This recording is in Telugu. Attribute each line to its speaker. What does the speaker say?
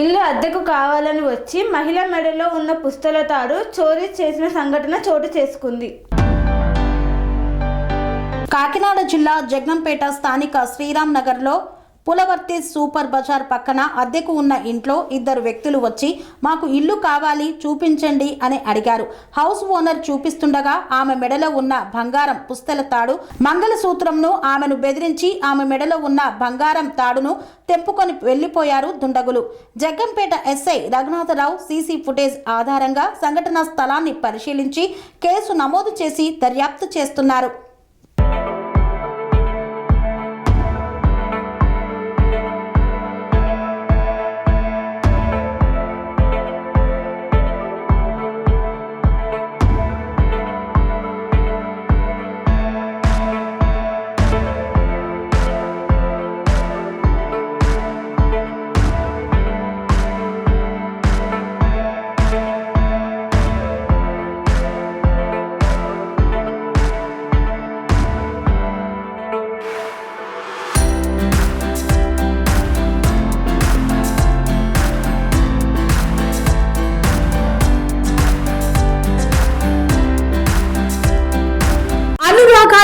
Speaker 1: ఇల్లు అద్దెకు కావాలని వచ్చి మహిళ మెడలో ఉన్న పుస్తల తాడు చోరీ చేసిన సంఘటన చోటు చేసుకుంది.
Speaker 2: కాకినాడ జిల్లా జగంపేట స్థానిక శ్రీరామ్ నగర్లో పులవర్తి సూపర్ బజార్ పక్కన అద్దెకు ఉన్న ఇంట్లో ఇద్దరు వ్యక్తులు వచ్చి మాకు ఇల్లు కావాలి చూపించండి అని అడిగారు. హౌస్ ఓనర్ చూపిస్తుండగా ఆమె మెడలో ఉన్న బంగారం పుస్తల తాడు మంగళసూత్రంను ఆమెను బెదిరించి ఆమె మెడలో ఉన్న బంగారం తాడును తెంపుకొని వెళ్ళిపోయారు దుండగులు. Jaggampeta SI Raghunatharao CC footage ఆధారంగా సంఘటనా స్థలాన్ని పరిశీలించి కేసు నమోదు చేసి దర్యాప్తు చేస్తున్నారు.